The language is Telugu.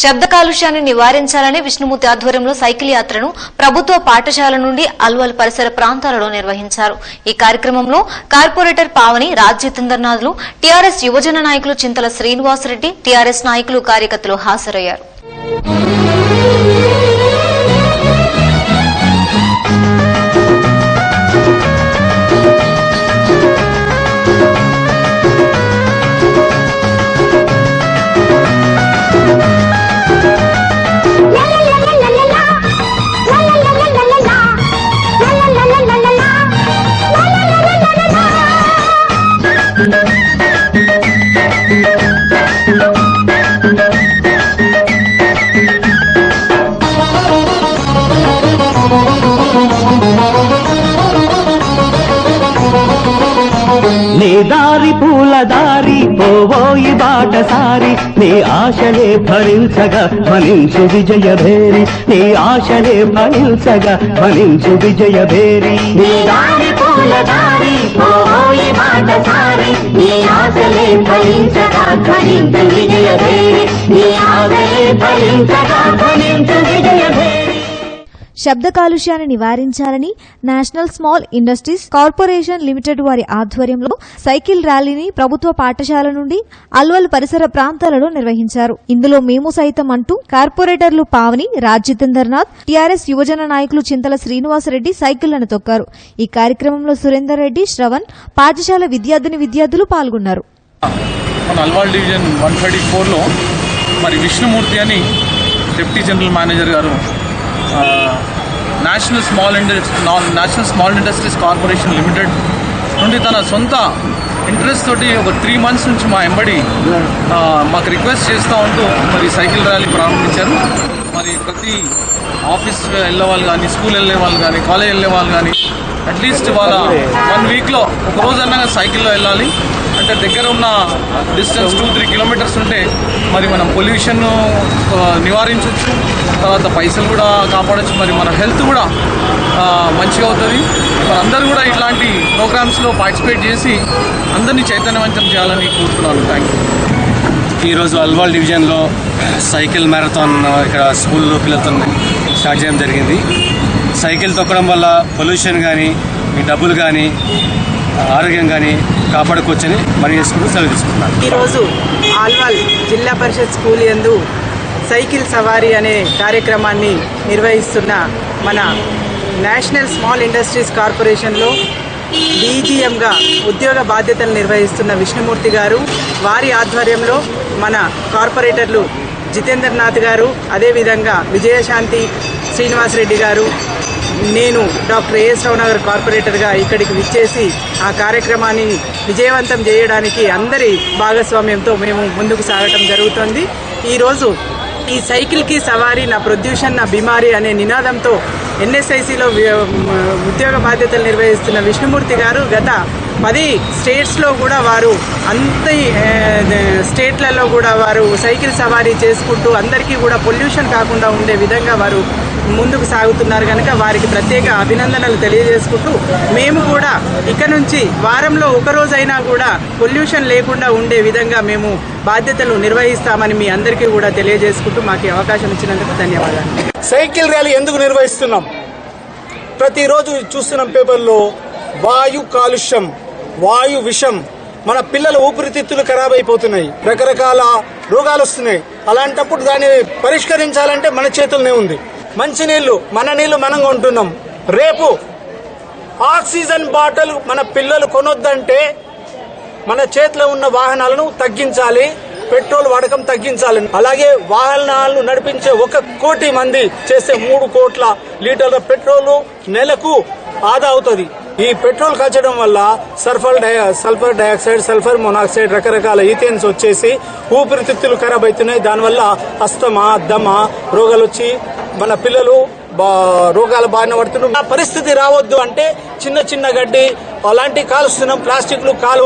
శబ్ద కాలుష్యాన్ని నివారించాలని విష్ణుమూర్తి ఆధ్వర్యంలో సైకిల్ యాత్రను ప్రభుత్వ పాఠశాల నుండి అల్వల్ పరిసర ప్రాంతాలలో నిర్వహించారు. ఈ కార్యక్రమంలో కార్పొరేటర్ పావని రాజ్ జితేంద్రనాథ్లు టీఆర్ఎస్ యువజన నాయకులు చింతల శ్రీనివాసరెడ్డి టీఆర్ఎస్ నాయకులు కార్యకర్తలు హాజరయ్యారు. దారి పూల దారి పోవోయి బాటసారి నీ ఆశలే ఫలించగా ఫలించు విజయ భేరి. నీ ఆశలే ఫలించగా ఫలించు విజయ భేరి. నీ దారి పూల దారి నీ ఆశలే ఫలించగా ఫలించు విజయ భేరి. నీ ఆశలే ఫలించగా ఫలించు విజయ భేరి. శబ్ద కాలుష్యాన్ని నివారించాలని national small industries corporation limited వారి ఆధ్వర్యంలో సైకిల్ ర్యాలీని ప్రభుత్వ పాఠశాల నుండి అల్వల్ పరిసర ప్రాంతాలలో నిర్వహించారు. ఇందులో మేము సైతం అంటూ కార్పొరేటర్లు పావని రాజ్ టిఆర్ఎస్ టీఆర్ఎస్ యువజన నాయకులు చింతల శ్రీనివాసరెడ్డి సైకిళ్ళను తొక్కారు. ఈ కార్యక్రమంలో సురేందర్ రెడ్డి శ్రవణ్ పాఠశాల విద్యార్థిని విద్యార్థులు పాల్గొన్నారు. మన అల్వాల్ డివిజన్ వన్ థర్టీ ఫోర్లో మరి విష్ణుమూర్తి అని డిప్యూటీ జనరల్ మేనేజర్ గారు national small industry national small industries corporation limited నుండి తన సొంత ఇంట్రెస్ట్ తోటి ఒక త్రీ మంత్స్ నుంచి మా ఎంబడి మాకు రిక్వెస్ట్ చేస్తూ ఉంటూ మరి సైకిల్ ర్యాలీ ప్రారంభించారు. మరి ప్రతి ఆఫీస్ వెళ్ళే వాళ్ళు కానీ స్కూల్ వెళ్ళే వాళ్ళు కానీ కాలేజ్ వెళ్ళే వాళ్ళు కానీ అట్లీస్ట్ వాళ్ళ వన్ వీక్లో ఒక రోజన్నా సైకిల్లో వెళ్ళాలి. అంటే దగ్గర ఉన్న డిస్టెన్స్ టూ త్రీ కిలోమీటర్స్ ఉంటే మరి మనం పొల్యూషన్ నివారించవచ్చు తర్వాత పైసలు కూడా కాపాడచ్చు. మరి మన హెల్త్ కూడా మంచిగా అవుతుంది. అందరూ కూడా ఇట్లాంటి ప్రోగ్రామ్స్లో పార్టిసిపేట్ చేసి అందరినీ చైతన్యవంతం చేయాలని కోరుతున్నాను. థ్యాంక్ యూ ఈరోజు అల్వాల్ డివిజన్లో సైకిల్ మ్యారథాన్ ఇక్కడ స్కూల్లో పిల్లలతో స్టార్ట్ చేయడం జరిగింది. సైకిల్ తొక్కడం వల్ల పొల్యూషన్ కానీ మీ డబ్బులు కానీ ఆరోగ్యం కానీ కాపాడుకోవచ్చని మరి చేసుకుంటూ సెలవు తీసుకుంటున్నాను. ఈరోజు ఆల్వాల్ జిల్లా పరిషత్ స్కూల్ యందు సైకిల్ సవారీ అనే కార్యక్రమాన్ని నిర్వహిస్తున్న మన నేషనల్ స్మాల్ ఇండస్ట్రీస్ కార్పొరేషన్లో డీజీఎంగా ఉద్యోగ బాధ్యతలు నిర్వహిస్తున్న విష్ణుమూర్తి గారు వారి ఆధ్వర్యంలో మన కార్పొరేటర్లు జితేంద్రనాథ్ గారు అదేవిధంగా విజయశాంతి శ్రీనివాసరెడ్డి గారు నేను డాక్టర్ ఏఎస్ రావు నగర్ కార్పొరేటర్గా ఇక్కడికి విచ్చేసి ఆ కార్యక్రమాన్ని విజయవంతం చేయడానికి అందరి భాగస్వామ్యంతో మేము ముందుకు సాగటం జరుగుతుంది. ఈరోజు ఈ సైకిల్కి సవారీ నా ప్రొద్యూషన్ నా బిమారి అనే నినాదంతో ఎన్ఎస్ఐసిలో ఉద్యోగ బాధ్యతలు నిర్వహిస్తున్న విష్ణుమూర్తి గారు గత పది స్టేట్స్లో కూడా వారు అంత స్టేట్లలో కూడా వారు సైకిల్ సవారీ చేసుకుంటూ అందరికీ కూడా పొల్యూషన్ కాకుండా ఉండే విధంగా వారు ముందుకు సాగుతున్నారు కనుక వారికి ప్రత్యేక అభినందనలు తెలియజేసుకుంటూ మేము కూడా ఇక నుంచి వారంలో ఒకరోజైనా కూడా పొల్యూషన్ లేకుండా ఉండే విధంగా మేము బాధ్యతలు నిర్వహిస్తామని మీ అందరికీ కూడా తెలియజేసుకుంటూ మాకు అవకాశం ఇచ్చినందుకు ధన్యవాదాలు. సైకిల్ ర్యాలీ ఎందుకు నిర్వహిస్తున్నాం? ప్రతిరోజు చూస్తున్నాం పేపర్లో వాయు కాలుష్యం. వాయు విషం మన పిల్లల ఊపిరితిత్తులు ఖరాబ్ అయిపోతున్నాయి. రకరకాల రోగాలు వస్తున్నాయి. అలాంటప్పుడు దాన్ని పరిష్కరించాలంటే మన చేతుల్లోనే ఉంది. మంచి నీళ్ళు మన నీళ్ళు మనం కొంటున్నాం. రేపు ఆక్సిజన్ బాటిల్ మన పిల్లలు కొనొద్దంటే మన చేతిలో ఉన్న వాహనాలను తగ్గించాలి. పెట్రోల్ వాడకం తగ్గించాలి. అలాగే వాహనాలను నడిపించే ఒక కోటి మంది చేసే మూడు కోట్ల లీటర్ల పెట్రోల్ నెలకు ఆదా అవుతుంది. ఈ పెట్రోల్ కాల్చడం వల్ల sulphur die sulphur dioxide sulphur monoxide రకరకాల ఈథేన్స్ వచ్చేసి ఊపిరితిత్తులు ఖరాబ్ అవుతున్నాయి దానివల్ల అస్తమా దమ రోగాలు వచ్చి మన పిల్లలు బా రోగాల బారిన పడుతున్నారు పరిస్థితి రావద్దు అంటే చిన్న చిన్న గడ్డి అలాంటి కాలుస్తున్నాం. ప్లాస్టిక్లు కాలువ